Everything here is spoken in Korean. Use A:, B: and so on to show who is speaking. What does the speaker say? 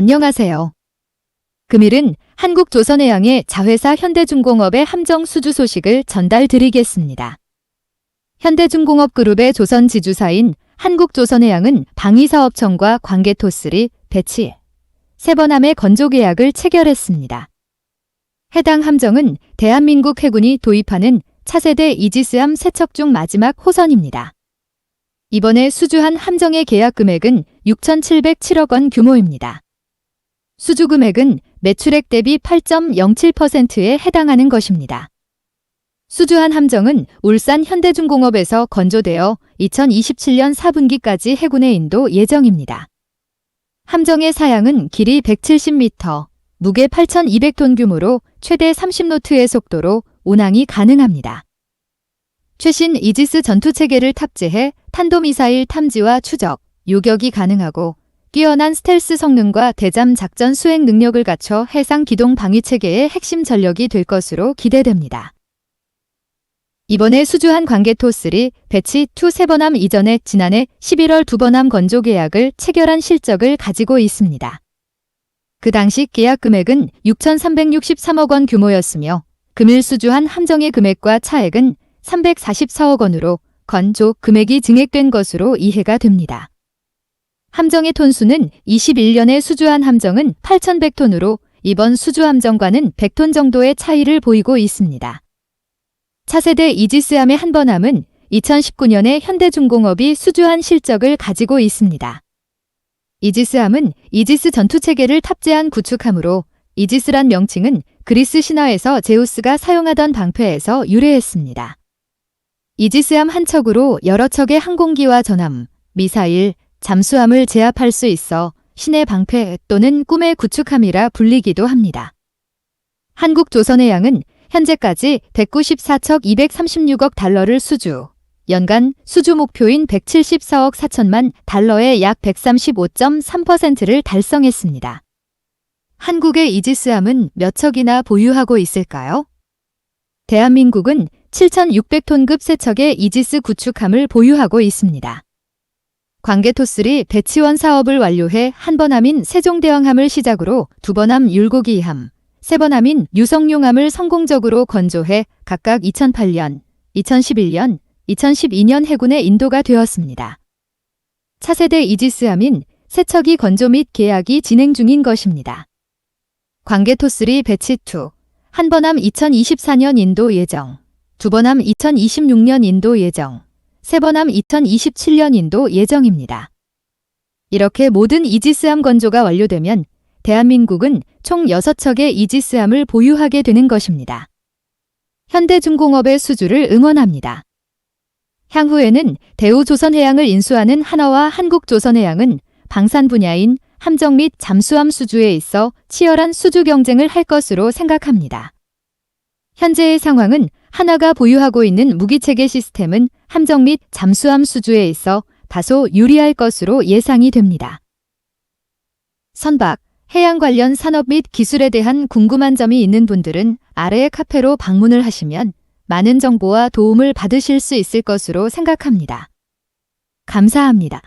A: 안녕하세요. 금일은 한국조선해양의 자회사 현대중공업의 함정 수주 소식을 전달드리겠습니다. 현대중공업 그룹의 조선 지주사인 한국조선해양은 방위사업청과 관계토스리 배치 세번함의 건조 계약을 체결했습니다. 해당 함정은 대한민국 해군이 도입하는 차세대 이지스함 세척 중 마지막 호선입니다. 이번에 수주한 함정의 계약 금액은 6,707억 원 규모입니다. 수주 금액은 매출액 대비 8.07%에 해당하는 것입니다. 수주한 함정은 울산 현대중공업에서 건조되어 2027년 4분기까지 해군의 인도 예정입니다. 함정의 사양은 길이 170m, 무게 8,200톤 규모로 최대 30노트의 속도로 운항이 가능합니다. 최신 이지스 전투 체계를 탑재해 탄도미사일 탐지와 추적, 요격이 가능하고 뛰어난 스텔스 성능과 대잠 작전 수행 능력을 갖춰 해상 기동 방위 체계의 핵심 전력이 될 것으로 기대됩니다. 이번에 수주한 관계토3 배치 2 세번함 이전에 지난해 11월 두번함 건조 계약을 체결한 실적을 가지고 있습니다. 그 당시 계약 금액은 6,363억 원 규모였으며 금일 수주한 함정의 금액과 차액은 344억 원으로 건조 금액이 증액된 것으로 이해가 됩니다. 함정의 톤수는 21년에 수주한 함정은 8,100톤으로 이번 수주 함정과는 100톤 정도의 차이를 보이고 있습니다. 차세대 이지스함의 한번함은 2019년에 현대중공업이 수주한 실적을 가지고 있습니다. 이지스함은 이지스 전투체계를 탑재한 구축함으로 이지스란 명칭은 그리스 신화에서 제우스가 사용하던 방패에서 유래했습니다. 이지스함 한 척으로 여러 척의 항공기와 전함, 미사일, 잠수함을 제압할 수 있어 신의 방패 또는 꿈의 구축함이라 불리기도 합니다. 한국조선의 양은 현재까지 194척 236억 달러를 수주, 연간 수주 목표인 174억 4천만 달러의 약 135.3%를 달성했습니다. 한국의 이지스함은 몇 척이나 보유하고 있을까요? 대한민국은 7,600톤급 세척의 이지스 구축함을 보유하고 있습니다. 광개토3배치원 사업을 완료해 한 번함인 세종대왕함을 시작으로 두 번함 율곡이함, 세 번함인 유성룡함을 성공적으로 건조해 각각 2008년, 2011년, 2012년 해군의 인도가 되었습니다. 차세대 이지스함인 세척이 건조 및 계약이 진행 중인 것입니다. 광개토3 배치2, 한 번함 2024년 인도 예정, 두 번함 2026년 인도 예정, 세번함 2027년 인도 예정입니다. 이렇게 모든 이지스함 건조가 완료되면 대한민국은 총 6척의 이지스함을 보유하게 되는 것입니다. 현대중공업의 수주를 응원합니다. 향후에는 대우조선해양을 인수하는 한화와 한국조선해양은 방산 분야인 함정 및 잠수함 수주에 있어 치열한 수주 경쟁을 할 것으로 생각합니다. 현재의 상황은 하나가 보유하고 있는 무기체계 시스템은 함정 및 잠수함 수주에 있어 다소 유리할 것으로 예상이 됩니다. 선박, 해양 관련 산업 및 기술에 대한 궁금한 점이 있는 분들은 아래의 카페로 방문을 하시면 많은 정보와 도움을 받으실 수 있을 것으로 생각합니다. 감사합니다.